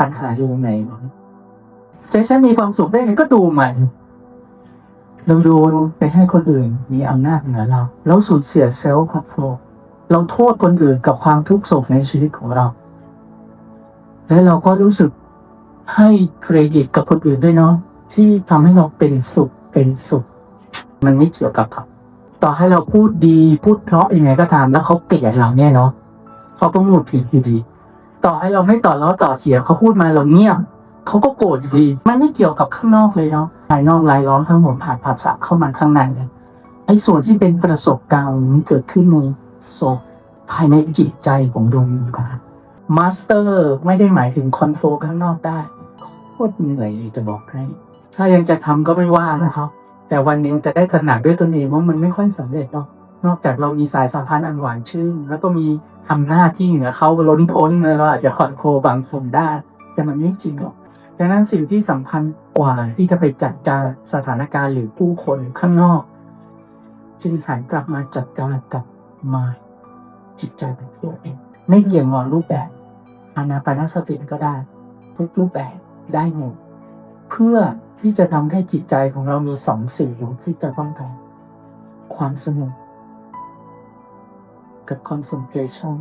ปัญหาอยู่ตรงไหนใจฉันมีความสุขได้ไงก็ดูมันเราโยนไปให้คนอื่น มีอำนาจเหนือเราเราสูญเสียเซลล์คอนโทรลเราโทษคนอื่นกับความทุกข์โศกในชีวิตของเรา และเราก็รู้สึกให้เครดิตกับคนอื่นด้วยเนาะที่ทำให้เราเป็นสุขเป็นสุข มันไม่เกี่ยวกับเขาต่อให้เราพูดดีพูดเพราะยังไงก็ตามแล้วเขาเกลียดเราเนี่ยเนาะเขาก็หงุดหงิดอยู่ดี ต่อให้เราไม่ต่อล้อต่อเสียงเขาพูดมาเราเงียบเขาก็โกรธอยู่ดีมันไม่เกี่ยวกับข้างนอกเลยเนาะภายนอกรายล้อมทั้งหมดผ่านภาษาเข้ามาข้างในเลยไอ้ส่วนที่เป็นประสบการณ์นี้เกิดขึ้นในโซภายในจิตใจของดวงวิญญาณมาสเตอร์ไม่ได้หมายถึงคอนโทรลข้างนอกได้โคตรเหนื่อยจะบอกให้ ถ้ายังจะทำก็ไม่ว่านะครับแต่วันหนึงจะได้ตระหนักด้วยตนเองว่ามันไม่ค่อยสำเร็จหรอก นอกจากเรามีสายสัมพันธ์อันหวานชื่น แล้วก็มีทำหน้าที่เหนือเขาล้นพ้นเราอาจจะคอนโทรลบางคนได้ แต่มันไม่จริงหรอกดังนั้นสิ่งที่สำคัญกว่าที่จะไปจัดการสถานการณ์หรือผู้คนข้างนอก จึงหันกลับมาจัดการกับมายจิตใจเป็นตัวเองไม่เกี่ยงงอนรูปแบบอานาปานสติก็ได้ ทุกรูปแบบได้หมดเพื่อที่จะทำให้จิตใจของเรามีสองสิ่งที่จะต้องการความสงบกั บ concentration